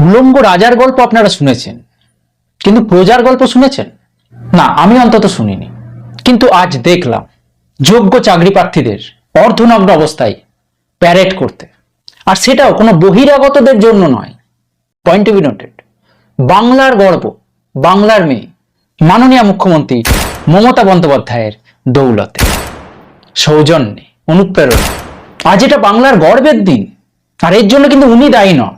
উলঙ্গ রাজার গল্প আপনারা শুনেছেন। কিন্তু প্রজার গল্প শুনেছেন? না, আমি অন্তত শুনিনি। কিন্তু আজ দেখলাম, যোগ্য চাকরি প্রার্থীদের অর্ধনগ্ন অবস্থায় প্যারেড করতে। আর সেটাও কোনো বহিরাগতদের জন্য নয়। পয়েন্ট বি নোটেড বাংলার গর্ব, বাংলার মেয়ে, মাননীয় মুখ্যমন্ত্রী মমতা বন্দ্যোপাধ্যায়ের দৌলতে। সৌজন্যে, অনুপ্রেরণা। আজ এটা বাংলার গর্বের দিন। আর এর জন্য কিন্তু উনি দায়ী নন।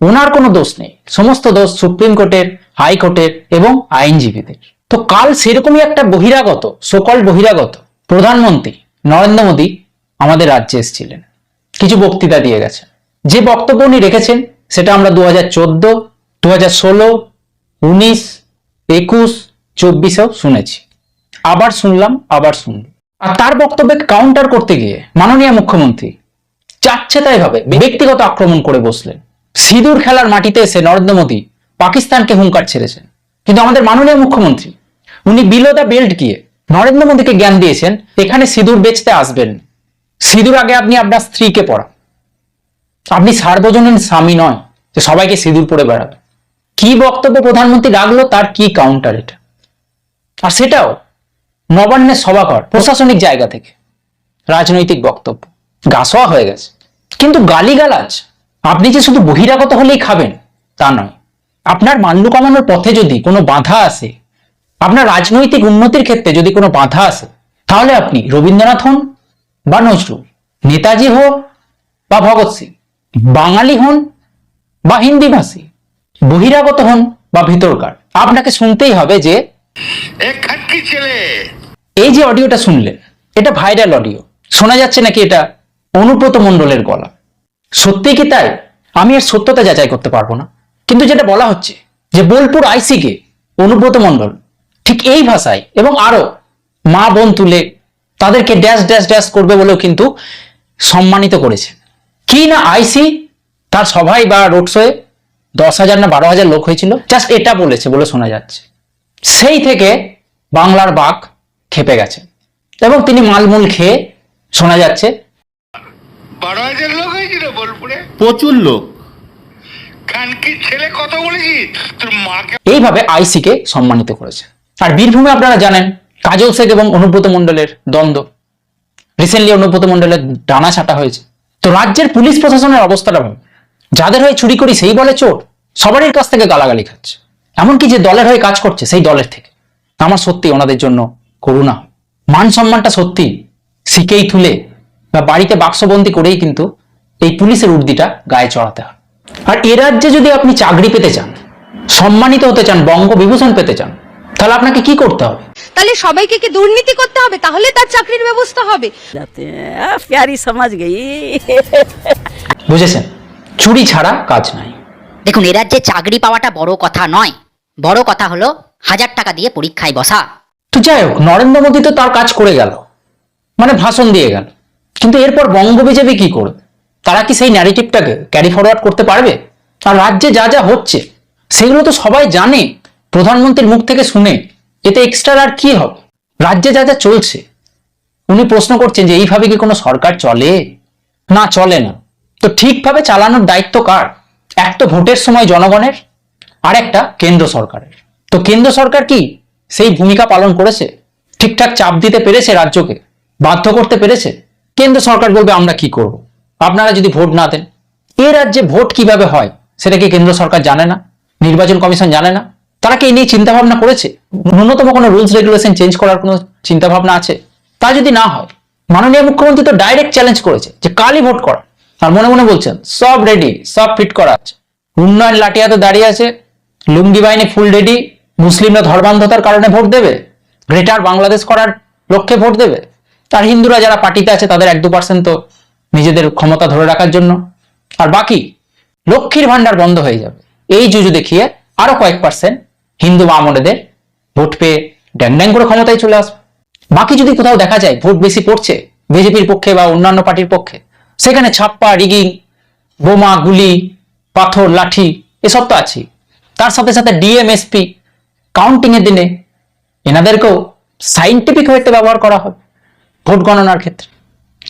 ওনার কোনো দোষ নেই। সমস্ত দোষ সুপ্রিম কোর্টের হাইকোর্টের এবং আইনজীবীদের। তো কাল সেরকমই একটা বহিরাগত সকল বহিরাগত প্রধানমন্ত্রী নরেন্দ্র মোদী আমাদের রাজ্যে এসেছিলেন। কিছু বক্তৃতা দিয়ে গেছেন। যে বক্তব্য উনি রেখেছেন, সেটা আমরা দু হাজার চোদ্দ দু হাজার ষোলো, উনিশ, একুশ, চব্বিশেও শুনেছি। আবার শুনলাম আবার শুনলাম আর তার বক্তব্যে কাউন্টার করতে গিয়ে মাননীয় মুখ্যমন্ত্রী যাচ্ছে তাই ভাবে ব্যক্তিগত আক্রমণ করে বসলেন। সিঁদুর খেলার মাটিতে এসে নরেন্দ্র মোদী পাকিস্তানকে হুঙ্কার ছেড়েছেন। কিন্তু আমাদের মাননীয় মুখ্যমন্ত্রী, উনি বিলো দ্য বেল্ট গিয়ে নরেন্দ্র মোদীকে জ্ঞান দিয়েছেন, এখানে সিঁদুর বেচতে আসবেন। সিঁদুর আগে আপনি আপনার স্ত্রীকে পড়ান। আপনি সার্বজনীন স্বামী নয় যে সবাইকে সিঁদুর পরে বেড়াবে কি বক্তব্য প্রধানমন্ত্রী রাখল, তার কি কাউন্টার এটা? আর সেটাও নবান্নের সভাঘর প্রশাসনিক জায়গা থেকে। রাজনৈতিক বক্তব্য। গাছোয়া হয়ে গেছে। কিন্তু গালিগালাজ আপনি যে শুধু বহিরাগত হলেই খাবেন তা নয়। আপনার মাল্য কমানোর পথে যদি কোনো বাধা আসে আপনার রাজনৈতিক উন্নতির ক্ষেত্রে যদি কোনো বাধা আসে তাহলে আপনি রবীন্দ্রনাথ হন বা নজরুল নেতাজি হোক বা ভগৎ সিং বাঙালি হন বা হিন্দিভাষী বহিরাগত হন বা ভিতরকার। আপনাকে শুনতেই হবে যে ছেলে। এই যে অডিওটা শুনলেন এটা ভাইরাল অডিও। শোনা যাচ্ছে নাকি এটা অনুব্রত মণ্ডলের গলা? সত্যি কি তাই? আমি এর সত্যতা যাচাই করতে পারব না। কিন্তু যেটা বলা হচ্ছে যে বোলপুর আইসিকে অনুব্রত মণ্ডল ঠিক এই ভাষায় এবং আরও মা বোন তুলে তাদেরকে ড্যাশ ড্যাশ ড্যাশ করবে বলেও কিন্তু সম্মানিত করেছে। কি না আইসি? তার সভায় বা রোড শোয়ে দশ হাজার না বারো হাজার লোক হয়েছিল। জাস্ট এটা বলেছে বলে শোনা যাচ্ছে। সেই থেকে বাংলার বাঘ খেপে গেছে এবং তিনি মালমূল খেয়ে শোনা যাচ্ছে বারো হাজার লোক হয়েছিল বোলপুরে। প্রচুর লোক। ছেলে কত বলেছি? তোর মাকে এইভাবে আইসিকে সম্মানিত করেছে। আর বীরভূমে আপনারা জানেন কাজল শেখ এবং অনুব্রত মণ্ডলের দ্বন্দ্ব। রিসেন্টলি অনুব্রত মণ্ডলের ডানা ছাটা হয়েছে। তো রাজ্যের পুলিশ প্রশাসনের অবস্থাটা ভাবে। যাদের হয়ে চুরি করি সেই বলে চোর। সবারই কাছ থেকে গালাগালি খাচ্ছে। এমনকি যে দলের হয়ে কাজ করছে সেই দলের থেকে। আমার সত্যি ওনাদের জন্য করুণা। মান সম্মানটা সত্যি। শিখেই তুলে বা বাড়িতে বাক্সবন্দি করেই কিন্তু এই পুলিশের উর্দিটা গায়ে চড়াতে হয়। আর এ রাজ্যে যদি আপনি চাকরি পেতে চান সম্মানিত হতে চান বঙ্গ বিভূষণ পেতে চান তাহলে আপনাকে কি করতে হবে? তাহলে সবাইকে কি দুর্নীতি করতে হবে? তাহলে তার চাকরির ব্যবস্থা হবে। সমাজ বুঝেছেন? চুরি ছাড়া কাজ নাই। দেখুন এ রাজ্যে চাকরি পাওয়াটা বড় কথা নয়। বড় কথা হলো হাজার টাকা দিয়ে পরীক্ষায় বসা। তো যাই হোক নরেন্দ্র মোদী তো তার কাজ করে গেল। মানে ভাষণ দিয়ে গেল। কিন্তু এরপর বঙ্গ বিজেপি কি করবে? তারা কি সেই ন্যারেটিভটাকে ক্যারি ফরওয়ার্ড করতে পারবে? আর রাজ্যে যা যা হচ্ছে, সেগুলো তো সবাই জানে। প্রধানমন্ত্রীর মুখ থেকে শুনে এতে এক্সট্রা আর কি হবে? রাজ্যে যা যা চলছে, উনি প্রশ্ন করছেন যে এইভাবে কি কোনো সরকার চলে? না চলে না। তো ঠিকভাবে চালানোর দায়িত্ব কার? এক তো ভোটের সময় জনগণের, আর একটা কেন্দ্র সরকারের। তো কেন্দ্র সরকার কি সেই ভূমিকা পালন করেছে? ঠিকঠাক চাপ দিতে পেরেছে রাজ্যকে? বাধ্য করতে পেরেছে? কেন্দ্র সরকার বলবে আমরা কি করব? আপনারা যদি ভোট না দেন, এ রাজ্যে ভোট কীভাবে হয়? সেটা কি কেন্দ্র সরকার জানে না? নির্বাচন কমিশন জানে না? তারা কি এই নিয়ে চিন্তা ভাবনা করেছে? ন্যূনতম কোনো রুলস রেগুলেশন চেঞ্জ করার কোনো চিন্তা ভাবনা আছে? তা যদি না হয়, মাননীয় মুখ্যমন্ত্রী তো ডাইরেক্ট চ্যালেঞ্জ করেছে যে কালই ভোট করা। আর মনে মনে বলছেন, সব রেডি সব ফিট করা আছে। উন্নয়ন লাঠিয়াতে দাঁড়িয়ে আছে। লুঙ্গি বাহিনী ফুল রেডি মুসলিমরা ধর্মান্ধতার কারণে ভোট দেবে। গ্রেটার বাংলাদেশ করার লক্ষ্যে ভোট দেবে। আর হিন্দুরা যারা পার্টিতে আছে, তাদের এক দু পার্সেন্ট তো নিজেদের ক্ষমতা ধরে রাখার জন্য। আর বাকি, লক্ষ্মীর ভান্ডার বন্ধ হয়ে যাবে। এই জুজু দেখিয়ে আরও কয়েক পার্সেন্ট হিন্দু মামনেদের ভোট পেয়ে ড্যাং ড্যাং করে ক্ষমতায় চলে আসবে। বাকি যদি কোথাও দেখা যায় ভোট বেশি পড়ছে, বিজেপির পক্ষে বা অন্যান্য পার্টির পক্ষে, সেখানে ছাপ্পা, রিগিং, বোমা, গুলি, পাথর, লাঠি, এসব তো আছেই। তার সাথে সাথে ডিএমএসপি কাউন্টিং এর দিনে এনাদেরকেও সাইন্টিফিক হইতে ব্যবহার করা হবে ভোট গণনার ক্ষেত্রে।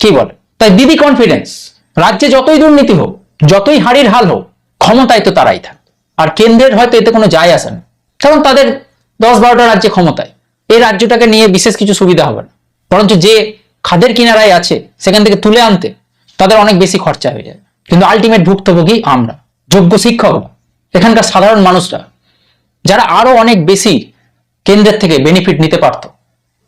কি বলে? তাই দিদি কনফিডেন্স রাজ্যে যতই দুর্নীতি হোক, যতই হাড়ির হাল হোক, ক্ষমতায় তো তারাই থাক। আর কেন্দ্রের হয়তো এতে কোনো যায় আসে না। কারণ তাদের দশ বারোটা রাজ্যে ক্ষমতায়। এই রাজ্যটাকে নিয়ে বিশেষ কিছু সুবিধা হবে না। বরঞ্চ যে খাদের কিনারায় আছে, সেখান থেকে তুলে আনতে তাদের অনেক বেশি খরচা হয়ে যায়। কিন্তু আলটিমেট ভুক্তভোগী আমরা, যোগ্য শিক্ষক এখানকার সাধারণ মানুষরা, যারা আরও অনেক বেশি কেন্দ্রের থেকে বেনিফিট নিতে পারতো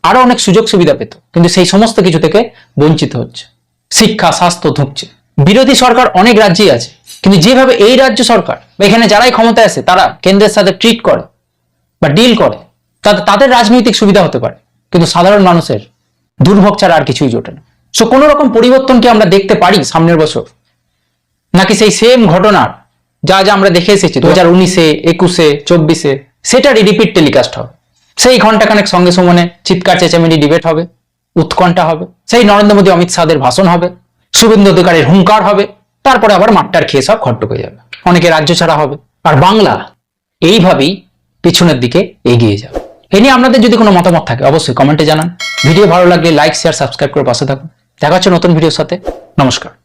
আরও অনেক সুযোগ সুবিধা পেত কিন্তু সেই সমস্ত কিছু থেকে বঞ্চিত হচ্ছে। শিক্ষা স্বাস্থ্য ধুঁকছে। বিরোধী সরকার অনেক রাজ্যেই আছে কিন্তু যেভাবে এই রাজ্য সরকার বা এখানে যারাই ক্ষমতায় আছে তারা কেন্দ্রের সাথে ট্রিট করে বা ডিল করে তাতে তাদের রাজনৈতিক সুবিধা হতে পারে কিন্তু সাধারণ মানুষের দুর্ভোগ ছাড়া আর কিছুই জোটে না। সো কোনো রকম পরিবর্তন কি আমরা দেখতে পারি সামনের বছর? নাকি সেই সেম ঘটনার যা যা আমরা দেখে এসেছি দু হাজার উনিশে একুশে চব্বিশে সেটারই রিপিট টেলিকাস্ট হবে? সেই ঘণ্টা ঘন্টাখানেক সঙ্গে সমানে চিৎকার, চেঁচামেচি ডিবেট হবে, উৎকণ্ঠা হবে, সেই নরেন্দ্র মোদী, অমিত শাহের ভাষণ হবে, শুভেন্দু অধিকারীর হুঙ্কার হবে, তারপরে আবার মাঠটার খেয়ে সব খট্ট হয়ে যাবে। অনেকে রাজ্য ছাড়া হবে। আর বাংলা এইভাবেই পিছনের দিকে এগিয়ে যাবে। এ নিয়ে আপনাদের যদি কোনো মতামত থাকে, অবশ্যই কমেন্টে জানান। ভিডিও ভালো লাগলে লাইক শেয়ার সাবস্ক্রাইব করে পাশে থাকুন। দেখা হচ্ছে নতুন ভিডিওর সাথে। নমস্কার।